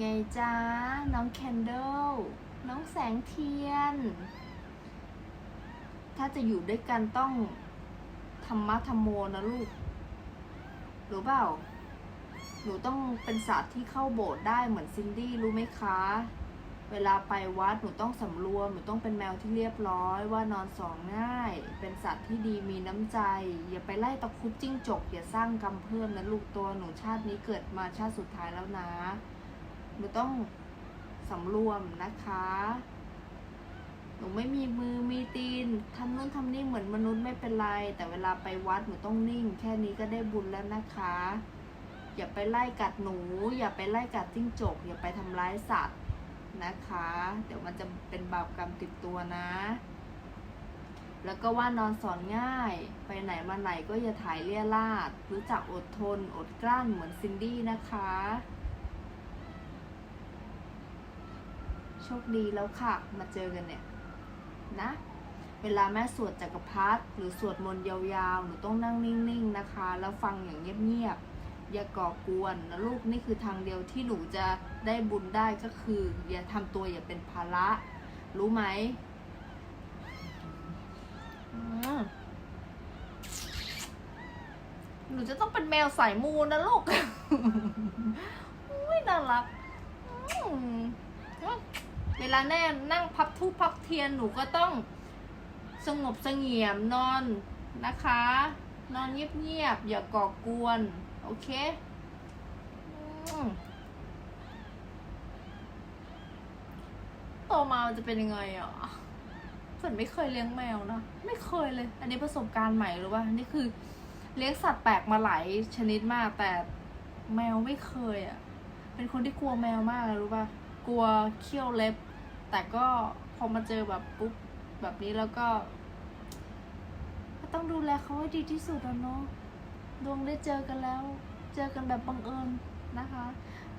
ไงจ้าน้องแคนเดลน้องแสงเทียน ถ้าจะอยู่ด้วยกันต้องธรรมะธรรมโมนะลูกหรู้เปล่า หนูต้องเป็นสัตว์ที่เข้าโบสถ์ได้เหมือนซินดี้รู้ไหมคะ เวลาไปวัดหนูต้องสำรวม หนูต้องเป็นแมวที่เรียบร้อย ว่านอนสอนง่าย เป็นสัตว์ที่ดีมีน้ำใจ อย่าไปไล่ตะคุบจิ้งจก อย่าสร้างกรรมเพิ่มนะลูกตัวหนูชาตินี้เกิดมาชาติสุดท้ายแล้วนะ หนูต้องสำรวมนะคะ หนูไม่มีมือมีตีนทำนู่นทำนี่เหมือนมนุษย์ไม่เป็นไร แต่เวลาไปวัดหนูต้องนิ่ง แค่นี้ก็ได้บุญแล้วนะคะ อย่าไปไล่กัดหนู อย่าไปไล่กัดจิ้งจก อย่าไปทำร้ายสัตว์นะคะ เดี๋ยวมันจะเป็นบาปกรรมติดตัวนะ แล้วก็ว่านอนสอนง่าย ไปไหนมาไหนก็อย่าถ่ายเลี่ยราด รู้จักอดทน อดกลั้นเหมือนซินดี้นะคะ โชคดีแล้วค่ะ มาเจอกันเนี่ยนะ เวลาแม่สวดจักรพรรดิหรือสวดมนต์ยาวๆ หนูต้องนั่งนิ่งๆนะคะ แล้วฟังอย่างเงียบๆ อย่าก่อกวนนะลูกนี่คือทางเดียวที่หนูจะได้บุญได้ก็คือ อย่าทำตัวอย่าเป็นภาระ รู้ไหมอืมหนูจะต้องเป็นแมวสายมูนะลูกอุ้ยน่ารักอืม เวลาแน่นั่งพับทูปพับเทียนหนูก็ต้องสงบเสงี่ยมนอนนะคะ นอนเงียบๆอย่าก่อกวน โอเคโตมาจะเป็นยังไงอะฝนไม่เคยเลี้ยงแมวนะ ไม่เคยเลย อันนี้ประสบการณ์ใหม่หรือว่านี่คือ เลี้ยงสัตว์แปลกมาหลายชนิดมากแต่แมวไม่เคยอะ เป็นคนที่กลัวแมวมากเลยรู้ป่ะ กลัวเขี้ยวเล็บ แต่ก็พอมาเจอแบบปุ๊บแบบนี้แล้วก็ก็ต้องดูแลเขาให้ดีที่สุดแล้วเนาะดวงได้เจอกันแล้ว เจอกันแบบบังเอิญนะคะ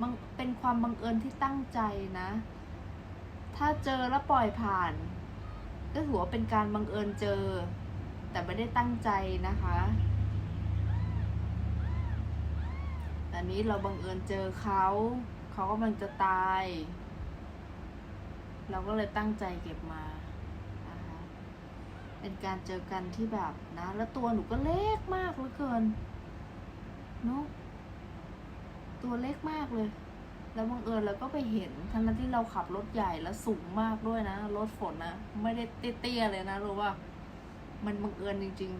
บังเป็นความบังเอิญที่ตั้งใจนะ ถ้าเจอแล้วปล่อยผ่าน ก็ถือว่าเป็นการบังเอิญเจอ แต่ไม่ได้ตั้งใจนะคะแต่นี้เราบังเอิญเจอเขา เขากำลังจะตาย เราก็เลยตั้งใจเก็บมานะคะเป็นการเจอกันที่แบบนะ แล้วตัวหนูก็เล็กมากเหลือเกินเนาะตัวเล็กมากเลย แล้วบังเอิญเราก็ไปเห็น ทั้งนั้นที่เราขับรถใหญ่แล้วสูงมากด้วยนะ รถฝนนะ ไม่ได้เตี้ยๆเลยนะรู้ว่า มันบังเอิญจริง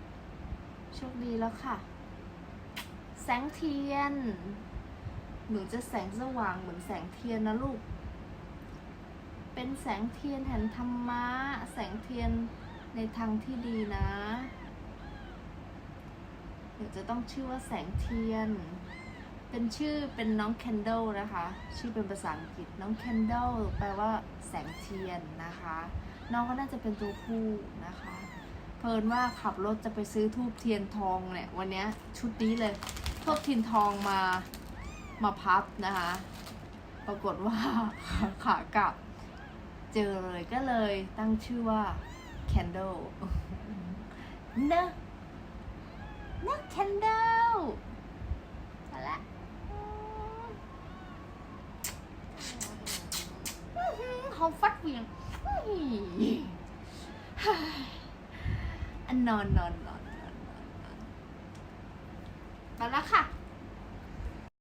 ๆ โชคดีแล้วค่ะ แสงเทียน หนูจะแสงสว่างเหมือนแสงเทียนนะลูก เป็นแสงเทียนแห่งธรรมะ แสงเทียนในทางที่ดีนะเดี๋ยวจะต้องชื่อว่าแสงเทียน เป็นชื่อเป็นน้องแคนเดลนะคะ ชื่อเป็นภาษาอังกฤษน้องแคนเดลแปลว่าแสงเทียนนะคะ น้องก็น่าจะเป็นตัวผู้นะคะเพลินว่าขับรถจะไปซื้อทูบเทียนทองเนี่ยวันนี้ชุดนี้เลยทูบเทียนทองมา มาพับนะคะ ปรากฏว่าขากลับ เจอเลยก็เลยตั้งชื่อว่า Candle นะเนะ Candle มละเขาฟัดเวียงอันนอนนอนนอนนอนไปแล้วค่ะ